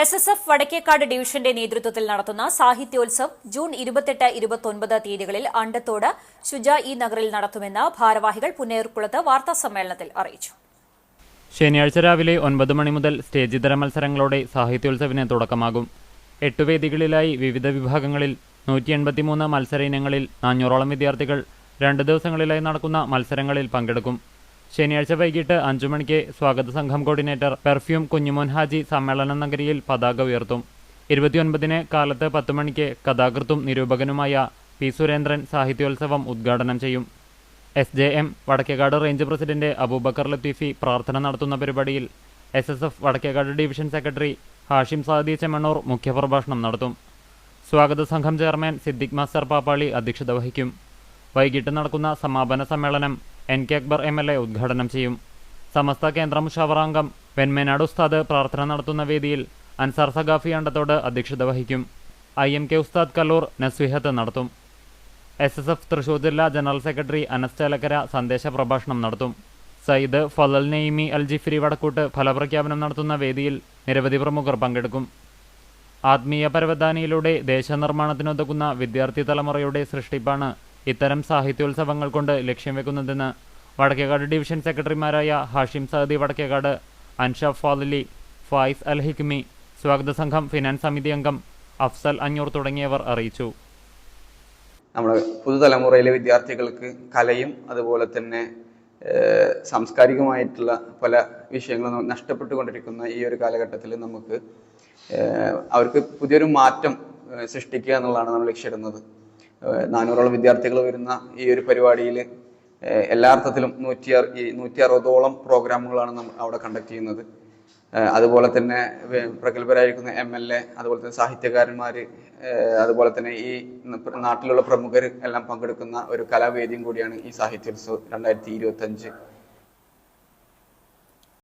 S S F Vadakkekad ഡിവിഷന്റെ നേതൃത്വത്തിൽ നടത്തുന്ന സാഹിത്യോത്സവ് ജൂൺ ഇരുപത്തെട്ട് ഇരുപത്തൊൻപത് തീയതികളിൽ അണ്ടത്തോട് ശുജ ഇ നഗറിൽ നടത്തുമെന്ന് ഭാരവാഹികൾ പുന്നേർക്കുളത്ത് വാർത്താസമ്മേളനത്തിൽ അറിയിച്ചു. ശനിയാഴ്ച രാവിലെ ഒൻപത് മണി മുതൽ സ്റ്റേജ് ഇതര മത്സരങ്ങളോടെ സാഹിത്യോത്സവിന് തുടക്കമാകും. എട്ട് വേദികളിലായി വിവിധ വിഭാഗങ്ങളിൽ നൂറ്റി എൺപത്തിമൂന്ന് മത്സര ഇനങ്ങളിൽ നാനൂറോളം വിദ്യാർത്ഥികൾ രണ്ട് ദിവസങ്ങളിലായി നടക്കുന്ന മത്സരങ്ങളിൽ പങ്കെടുക്കും. ശനിയാഴ്ച വൈകിട്ട് അഞ്ചു മണിക്ക് സ്വാഗത സംഘം കോർഡിനേറ്റർ പെർഫ്യൂം കുഞ്ഞുമോൻ ഹാജി സമ്മേളന നഗരിയിൽ പതാക ഉയർത്തും. ഇരുപത്തിയൊൻപതിന് കാലത്ത് പത്ത് മണിക്ക് കഥാകൃത്തും നിരൂപകനുമായ പി സുരേന്ദ്രൻ സാഹിത്യോത്സവം ഉദ്ഘാടനം ചെയ്യും. S J M Vadakkekad range president Abubakar Latheefi പ്രാർത്ഥന നടത്തുന്ന പരിപാടിയിൽ S S F Vadakkekad division secretary Hashim Saadi Chemmannur മുഖ്യപ്രഭാഷണം നടത്തും. സ്വാഗത സംഘം ചെയർമാൻ സിദ്ദിഖ് മാസ്റ്റർ പാപ്പാളി അധ്യക്ഷത വഹിക്കും. വൈകിട്ട് നടക്കുന്ന സമാപന സമ്മേളനം N. K. Akbar M. L. A. ഉദ്ഘാടനം ചെയ്യും. സമസ്ത കേന്ദ്ര മുഷാവറാംഗം വെൺമേനാട് ഉസ്താദ് പ്രാർത്ഥന നടത്തുന്ന വേദിയിൽ അൻസാർ സഖാഫി അണ്ടത്തോട് അധ്യക്ഷത വഹിക്കും. ഐ. എം. കെ. ഉസ്താദ് കല്ലൂർ നസ്വിഹത്ത് നടത്തും. എസ്. എസ്. എഫ്. തൃശൂർ ജില്ലാ ജനറൽ സെക്രട്ടറി അനസ് ചേലക്കര സന്ദേശ പ്രഭാഷണം നടത്തും. സയ്യിദ് ഫലൽ നെയ്മി അൽ ജിഫ്രി വടക്കൂട്ട് ഫലപ്രഖ്യാപനം നടത്തുന്ന വേദിയിൽ നിരവധി പ്രമുഖർ പങ്കെടുക്കും. ആത്മീയ പരവധാനിയിലൂടെ ദേശനിർമ്മാണത്തിനൊതുക്കുന്ന വിദ്യാർത്ഥി തലമുറയുടെ സൃഷ്ടിപ്പാണ് ഇത്തരം സാഹിത്യോത്സവങ്ങൾ കൊണ്ട് ലക്ഷ്യം വെക്കുന്നതെന്ന് വടക്കേക്കാട് ഡിവിഷൻ സെക്രട്ടറിമാരായ ഹാഷിം സഹദി വടക്കേക്കാട് അൻഷാഫ് ഫാദലി ഫായിസ് അൽ ഹിക്മി സ്വാഗത സംഘം ഫിനാൻസ് സമിതി അംഗം അഫ്സൽ അഞ്ഞൂർ തുടങ്ങിയവർ അറിയിച്ചു. നമ്മുടെ പുതുതലമുറയിലെ വിദ്യാർത്ഥികൾക്ക് കലയും അതുപോലെ തന്നെ സാംസ്കാരികമായിട്ടുള്ള പല വിഷയങ്ങളും നഷ്ടപ്പെട്ടുകൊണ്ടിരിക്കുന്ന ഈ ഒരു കാലഘട്ടത്തിൽ നമുക്ക് അവർക്ക് പുതിയൊരു മാറ്റം സൃഷ്ടിക്കുക എന്നുള്ളതാണ് നമ്മൾ ലക്ഷ്യമിടുന്നത് നാനൂറോളം വിദ്യാർത്ഥികൾ വരുന്ന ഈ ഒരു പരിപാടിയിൽ എല്ലാ അർത്ഥത്തിലും നൂറ്റി നൂറ്റി അറുപതോളം പ്രോഗ്രാമുകളാണ് നമ്മൾ അവിടെ കണ്ടക്ട് ചെയ്യുന്നത്. അതുപോലെ തന്നെ പ്രഗത്ഭരായിരിക്കുന്ന എം എൽ എ അതുപോലെ തന്നെ സാഹിത്യകാരന്മാർ അതുപോലെ തന്നെ ഈ നാട്ടിലുള്ള പ്രമുഖർ എല്ലാം പങ്കെടുക്കുന്ന ഒരു കലാവേദിയും കൂടിയാണ് ഈ സാഹിത്യോത്സവം രണ്ടായിരത്തി ഇരുപത്തി അഞ്ച്